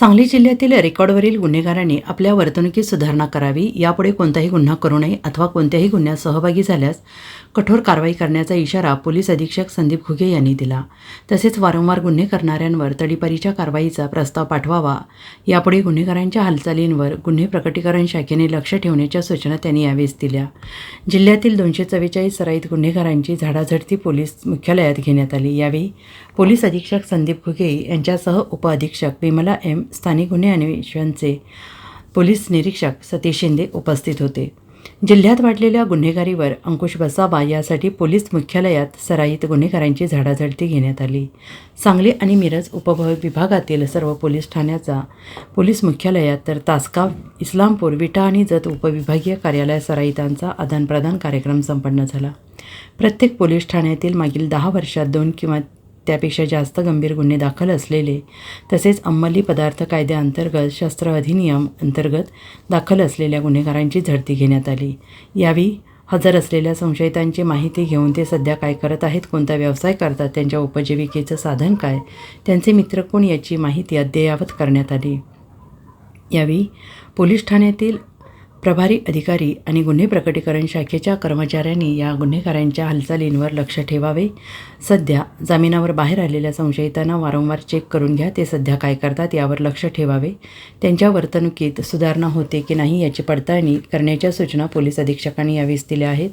सांगली जिल्ह्यातील रेकॉर्डवरील गुन्हेगारांनी आपल्या वर्तणुकीत सुधारणा करावी यापुढे कोणताही गुन्हा करू नये अथवा कोणत्याही गुन्ह्यात सहभागी झाल्यास कठोर कारवाई करण्याचा इशारा पोलीस अधीक्षक संदीप घुगे यांनी दिला. तसेच वारंवार गुन्हे करणाऱ्यांवर तडीपारीच्या कारवाईचा प्रस्ताव पाठवावा. यापुढे गुन्हेगारांच्या हालचालींवर गुन्हे प्रकटीकरण शाखेने लक्ष ठेवण्याच्या सूचना त्यांनी यावेळेस दिल्या. जिल्ह्यातील दोनशे चव्वेचाळीस सराईत गुन्हेगारांची झाडाझडती पोलीस मुख्यालयात घेण्यात आली. यावेळी पोलीस अधीक्षक संदीप घुगे यांच्यासह उपअधीक्षक विमला एम. स्थानिक गुन्हे अन्वेषणचे पोलीस निरीक्षक सतीश शिंदे उपस्थित होते. जिल्ह्यात वाढलेल्या गुन्हेगारीवर अंकुश बसावा यासाठी पोलीस मुख्यालयात सराईत गुन्हेगारांची झाडाझडती घेण्यात आली. सांगली आणि मिरज उपविभागातील सर्व पोलीस ठाण्याचा पोलीस मुख्यालयात तर तासगाव इस्लामपूर विटा आणि जत उपविभागीय कार्यालय सराईतांचा आदानप्रदान कार्यक्रम संपन्न झाला. प्रत्येक पोलीस ठाण्यातील मागील दहा वर्षात दोन किंवा त्यापेक्षा जास्त गंभीर गुन्हे दाखल असलेले तसेच अंमली पदार्थ कायद्याअंतर्गत शस्त्र अधिनियम अंतर्गत दाखल असलेल्या गुन्हेगारांची झडती घेण्यात आली. यावी हजर असलेल्या संशयितांची माहिती घेऊन ते सध्या काय करत आहेत कोणता व्यवसाय करतात त्यांच्या उपजीविकेचं साधन काय त्यांचे मित्र कोण याची माहिती अद्ययावत करण्यात आली. यावेळी पोलीस ठाण्यातील प्रभारी अधिकारी आणि गुन्हे प्रकटीकरण शाखेच्या कर्मचाऱ्यांनी या गुन्हेगारांच्या हालचालींवर लक्ष ठेवावे. सध्या जामिनावर बाहेर आलेल्या संशयितांना वारंवार चेक करून घ्या ते सध्या काय करतात यावर लक्ष ठेवावे. त्यांच्या वर्तणुकीत सुधारणा होते की नाही याची पडताळणी करण्याच्या सूचना पोलीस अधीक्षकांनी यावेळेस दिल्या आहेत.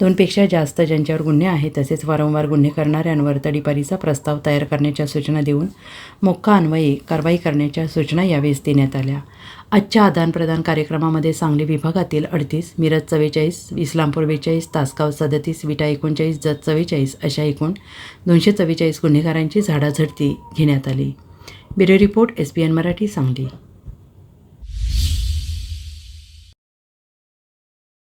दोनपेक्षा जास्त ज्यांच्यावर गुन्हे आहेत तसेच वारंवार गुन्हे करणाऱ्यांवर तडीपारीचा प्रस्ताव तयार करण्याच्या सूचना देऊन मोक्का अन्वये कारवाई करण्याच्या सूचना यावेळेस देण्यात आल्या. आजच्या आदानप्रदान कार्यक्रमामध्ये सांगली विभागातील अडतीस मिरज चव्वेचाळीस इस्लामपूर बेचाळीस तासगाव सदतीस विटा एकोणचाळीस जत चव्वेचाळीस अशा एकूण दोनशे चव्वेचाळीस गुन्हेगारांची झाडाझडती घेण्यात आली. Bureau report S P N Marathi Sangli.